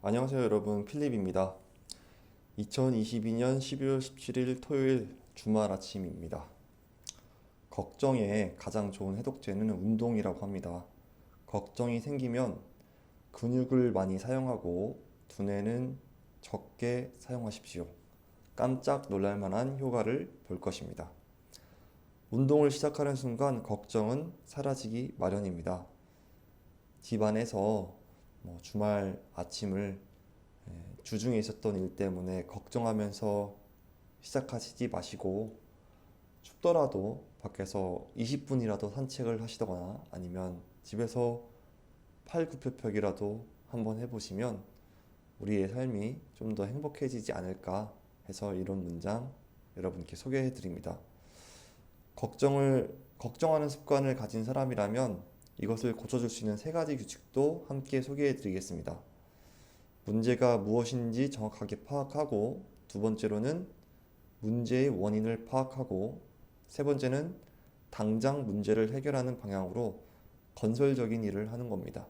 안녕하세요 여러분 필립입니다. 2022년 12월 17일 토요일 주말 아침입니다. 걱정에 가장 좋은 해독제는 운동이라고 합니다. 걱정이 생기면 근육을 많이 사용하고 두뇌는 적게 사용하십시오. 깜짝 놀랄 만한 효과를 볼 것입니다. 운동을 시작하는 순간 걱정은 사라지기 마련입니다. 집안에서 뭐 주말 아침을 예, 주중에 있었던 일 때문에 걱정하면서 시작하시지 마시고 춥더라도 밖에서 20분이라도 산책을 하시거나 아니면 집에서 팔굽혀펴기라도 한번 해보시면 우리의 삶이 좀 더 행복해지지 않을까 해서 이런 문장 여러분께 소개해 드립니다. 걱정을 걱정하는 습관을 가진 사람이라면 이것을 고쳐줄 수 있는 세 가지 규칙도 함께 소개해 드리겠습니다. 문제가 무엇인지 정확하게 파악하고 두 번째로는 문제의 원인을 파악하고 세 번째는 당장 문제를 해결하는 방향으로 건설적인 일을 하는 겁니다.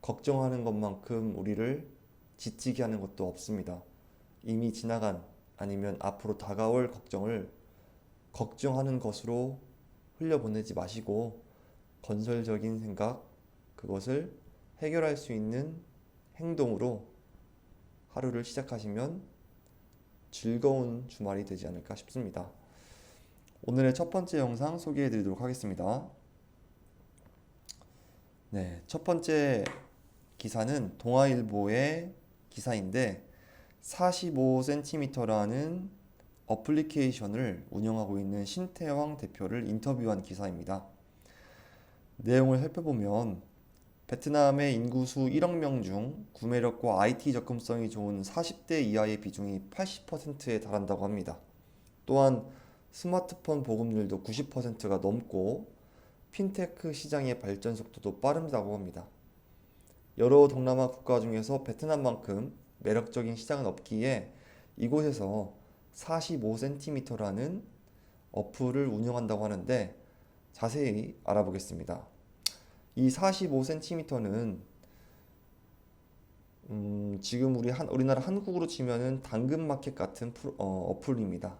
걱정하는 것만큼 우리를 지치게 하는 것도 없습니다. 이미 지나간 아니면 앞으로 다가올 걱정을 걱정하는 것으로 흘려보내지 마시고 건설적인 생각, 그것을 해결할 수 있는 행동으로 하루를 시작하시면 즐거운 주말이 되지 않을까 싶습니다. 오늘의 첫 번째 영상 소개해 드리도록 하겠습니다. 네, 첫 번째 기사는 동아일보의 기사인데 45cm라는 어플리케이션을 운영하고 있는 신태왕 대표를 인터뷰한 기사입니다. 내용을 살펴보면 베트남의 인구수 1억 명 중 구매력과 IT 접근성이 좋은 40대 이하의 비중이 80%에 달한다고 합니다. 또한 스마트폰 보급률도 90%가 넘고 핀테크 시장의 발전 속도도 빠르다고 합니다. 여러 동남아 국가 중에서 베트남만큼 매력적인 시장은 없기에 이곳에서 45cm라는 어플을 운영한다고 하는데 자세히 알아보겠습니다. 이 45cm는 음, 지금 우리 한, 우리나라 한국으로 치면은 당근마켓 같은 프로- 어, 어플입니다.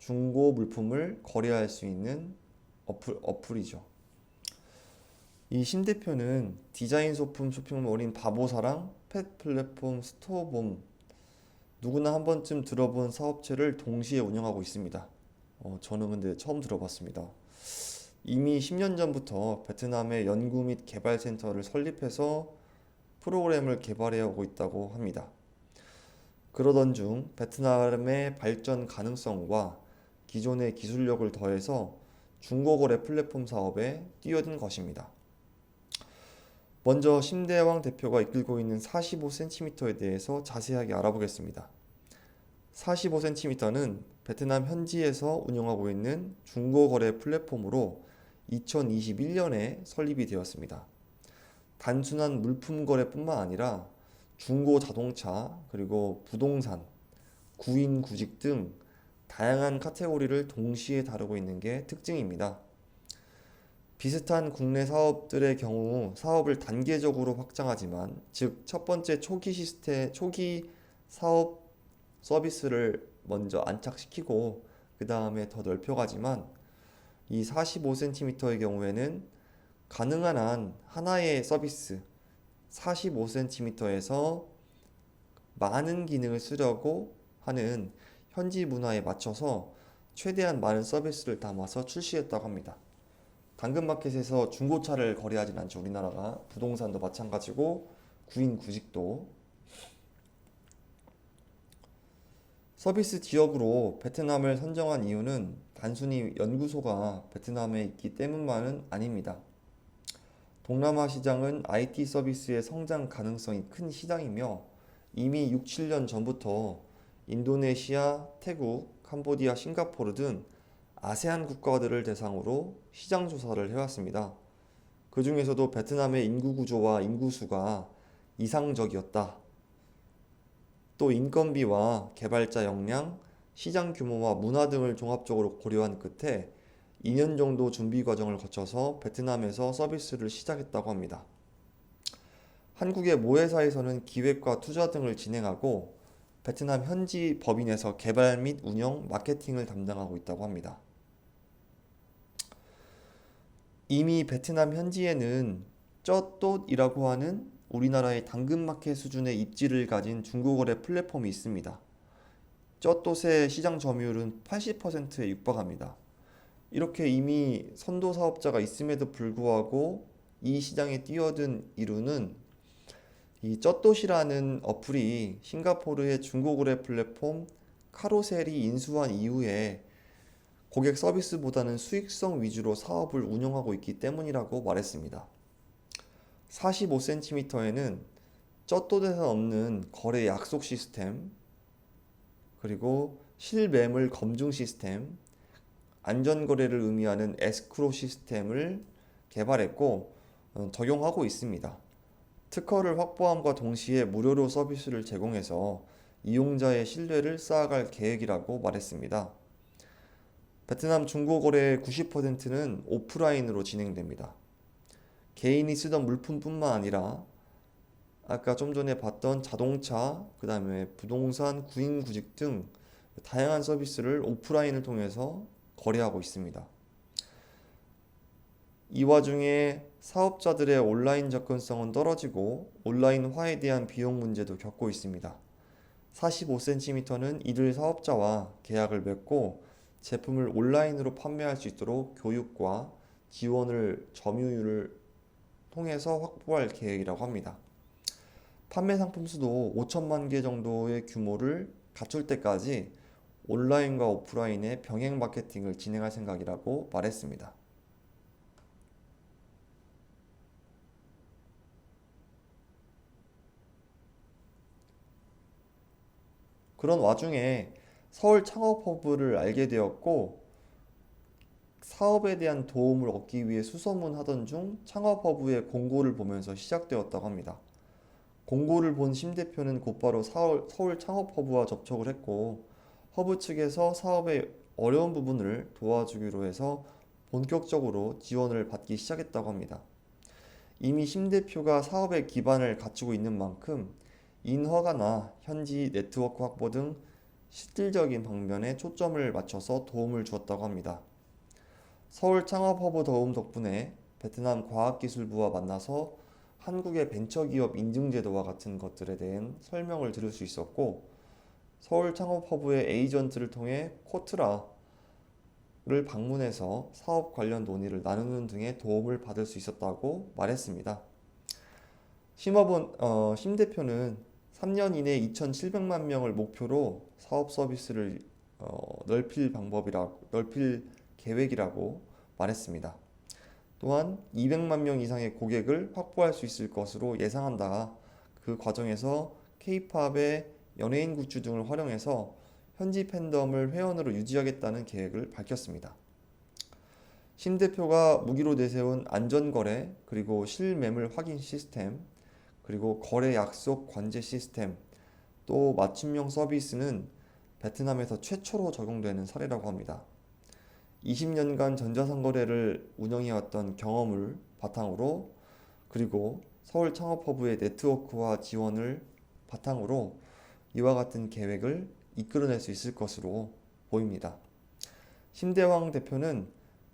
중고 물품을 거래할 수 있는 어플, 어플이죠. 이신 대표는 디자인 소품 쇼핑몰인 바보사랑 펫 플랫폼 스토어봄 누구나 한 번쯤 들어본 사업체를 동시에 운영하고 있습니다. 어, 저는 근데 처음 들어봤습니다. 이미 10년 전부터 베트남의 연구 및 개발 센터를 설립해서 프로그램을 개발해 오고 있다고 합니다. 그러던 중 베트남의 발전 가능성과 기존의 기술력을 더해서 중고거래 플랫폼 사업에 뛰어든 것입니다. 먼저 심대왕 대표가 이끌고 있는 45cm에 대해서 자세하게 알아보겠습니다. 45cm는 베트남 현지에서 운영하고 있는 중고거래 플랫폼으로 2021년에 설립이 되었습니다. 단순한 물품 거래뿐만 아니라 중고 자동차, 그리고 부동산, 구인 구직 등 다양한 카테고리를 동시에 다루고 있는 게 특징입니다. 비슷한 국내 사업들의 경우 사업을 단계적으로 확장하지만, 즉, 첫 번째 초기 시스템, 초기 사업 서비스를 먼저 안착시키고, 그 다음에 더 넓혀가지만, 이 45cm의 경우에는 가능한 한 하나의 서비스 45cm에서 많은 기능을 쓰려고 하는 현지 문화에 맞춰서 최대한 많은 서비스를 담아서 출시했다고 합니다. 당근마켓에서 중고차를 거래하진 않죠. 우리나라가 부동산도 마찬가지고 구인 구직도 서비스 지역으로 베트남을 선정한 이유는 단순히 연구소가 베트남에 있기 때문만은 아닙니다. 동남아 시장은 IT 서비스의 성장 가능성이 큰 시장이며 이미 6, 7년 전부터 인도네시아, 태국, 캄보디아, 싱가포르 등 아세안 국가들을 대상으로 시장 조사를 해왔습니다. 그 중에서도 베트남의 인구 구조와 인구수가 이상적이었다. 또 인건비와 개발자 역량, 시장 규모와 문화 등을 종합적으로 고려한 끝에 2년 정도 준비 과정을 거쳐서 베트남에서 서비스를 시작했다고 합니다. 한국의 모회사에서는 기획과 투자 등을 진행하고 베트남 현지 법인에서 개발 및 운영, 마케팅을 담당하고 있다고 합니다. 이미 베트남 현지에는 쩌또이라고 하는 우리나라의 당근마켓 수준의 입지를 가진 중고거래 플랫폼이 있습니다. 쩌또의 시장 점유율은 80%에 육박합니다. 이렇게 이미 선도 사업자가 있음에도 불구하고 이 시장에 뛰어든 이유는 이 쩌또시라는 어플이 싱가포르의 중고거래 플랫폼 카로셀이 인수한 이후에 고객 서비스보다는 수익성 위주로 사업을 운영하고 있기 때문이라고 말했습니다. 45cm에는 쩌또에서 없는 거래 약속 시스템, 그리고 실매물 검증 시스템, 안전거래를 의미하는 에스크로 시스템을 개발했고 어, 적용하고 있습니다. 특허를 확보함과 동시에 무료로 서비스를 제공해서 이용자의 신뢰를 쌓아갈 계획이라고 말했습니다. 베트남 중고거래의 90%는 오프라인으로 진행됩니다. 개인이 쓰던 물품뿐만 아니라 아까 좀 전에 봤던 자동차, 그 다음에 부동산, 구인구직 등 다양한 서비스를 오프라인을 통해서 거래하고 있습니다. 이 와중에 사업자들의 온라인 접근성은 떨어지고 온라인화에 대한 비용 문제도 겪고 있습니다. 45cm는 이들 사업자와 계약을 맺고 제품을 온라인으로 판매할 수 있도록 교육과 지원을 점유율을 통해서 확보할 계획이라고 합니다. 판매 상품 수도 5천만 개 정도의 규모를 갖출 때까지 온라인과 오프라인의 병행 마케팅을 진행할 생각이라고 말했습니다. 그런 와중에 서울 창업허브를 알게 되었고 사업에 대한 도움을 얻기 위해 수소문하던 중 창업허브의 공고를 보면서 시작되었다고 합니다. 공고를 본 심 대표는 곧바로 서울, 서울 창업허브와 접촉을 했고 허브 측에서 사업의 어려운 부분을 도와주기로 해서 본격적으로 지원을 받기 시작했다고 합니다. 이미 심 대표가 사업의 기반을 갖추고 있는 만큼 인허가나 현지 네트워크 확보 등 실질적인 방면에 초점을 맞춰서 도움을 주었다고 합니다. 서울 창업허브 도움 덕분에 베트남 과학기술부와 만나서 한국의 벤처기업 인증제도와 같은 것들에 대한 설명을 들을 수 있었고 서울 창업허브의 에이전트를 통해 코트라를 방문해서 사업 관련 논의를 나누는 등의 도움을 받을 수 있었다고 말했습니다. 심업은 어, 심 대표는 3년 이내 2,700만 명을 목표로 사업 서비스를 어, 넓힐 방법이라 넓힐 계획이라고 말했습니다. 또한 200만 명 이상의 고객을 확보할 수 있을 것으로 예상한다. 그 과정에서 K-팝의 연예인 굿즈 등을 활용해서 현지 팬덤을 회원으로 유지하겠다는 계획을 밝혔습니다. 신 대표가 무기로 내세운 안전거래 그리고 실매물 확인 시스템 그리고 거래 약속 관제 시스템 또 맞춤형 서비스는 베트남에서 최초로 적용되는 사례라고 합니다. 20년간 전자상 거래를 운영해왔던 경험을 바탕으로 그리고 서울 창업허브의 네트워크와 지원을 바탕으로 이와 같은 계획을 이끌어낼 수 있을 것으로 보입니다. 심대왕 대표는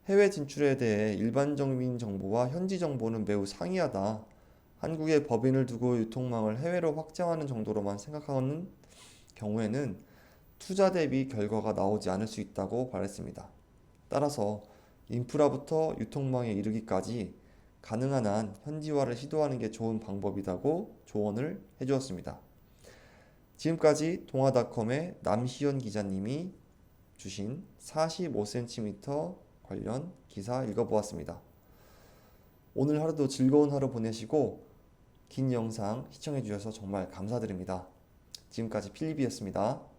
해외 진출에 대해 일반적인 정보와 현지 정보는 매우 상이하다. 한국의 법인을 두고 유통망을 해외로 확장하는 정도로만 생각하는 경우에는 투자 대비 결과가 나오지 않을 수 있다고 말했습니다. 따라서 인프라부터 유통망에 이르기까지 가능한 한 현지화를 시도하는 게 좋은 방법이라고 조언을 해주었습니다. 지금까지 동아닷컴의 남시연 기자님이 주신 45cm 관련 기사 읽어보았습니다. 오늘 하루도 즐거운 하루 보내시고 긴 영상 시청해 주셔서 정말 감사드립니다. 지금까지 필립이었습니다.